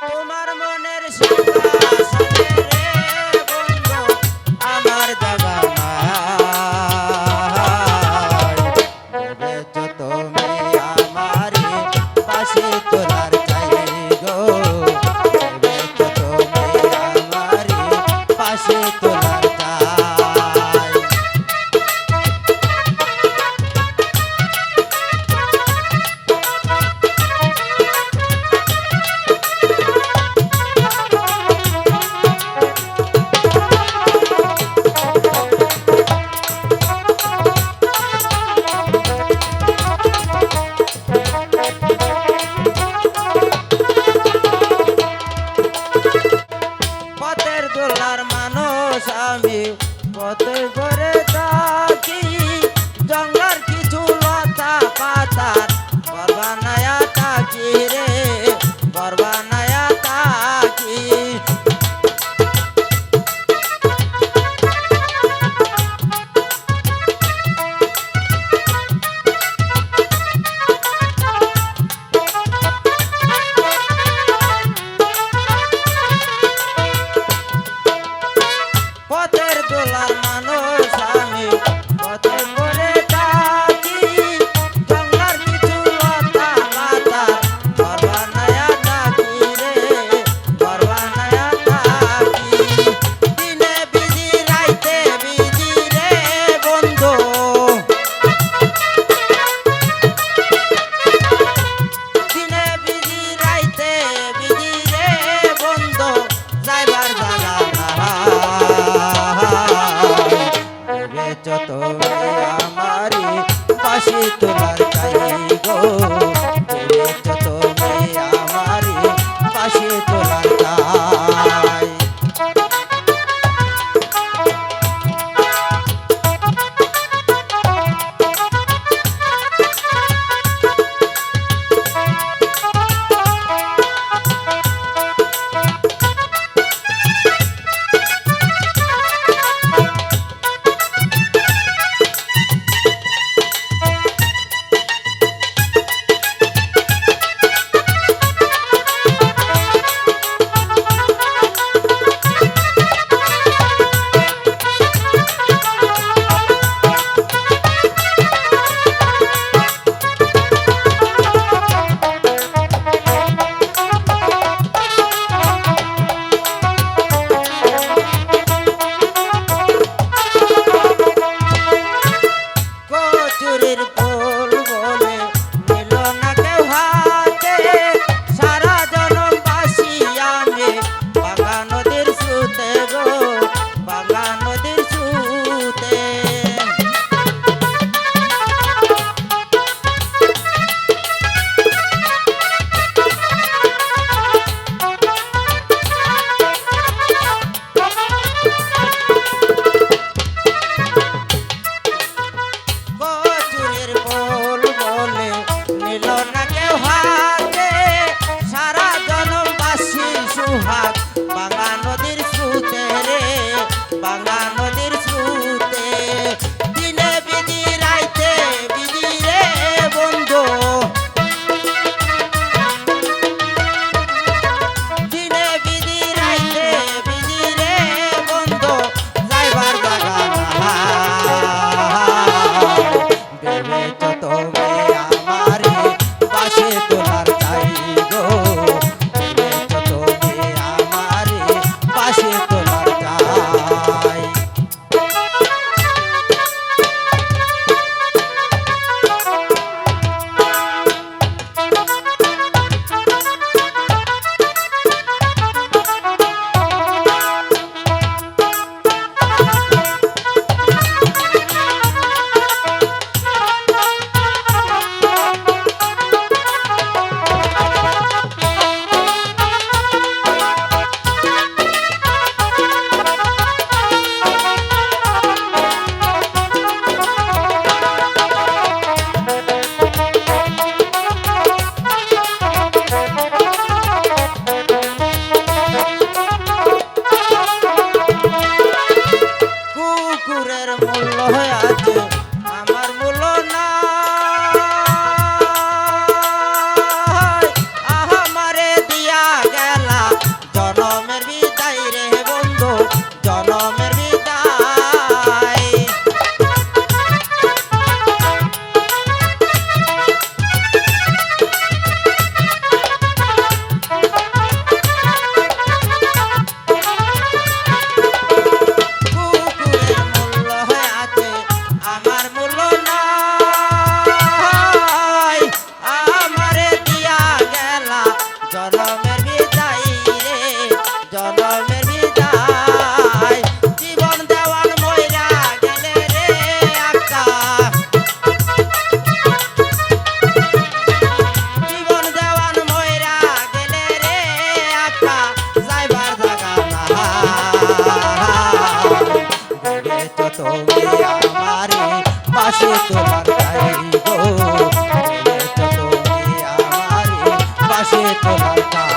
তোমার মনের সেবা আমি পথে করে তুমি আমারে পাশে তোমার তাই তুমি আমারে পাশে তোমার তাই গো তুমি আমারে পাশে তোমার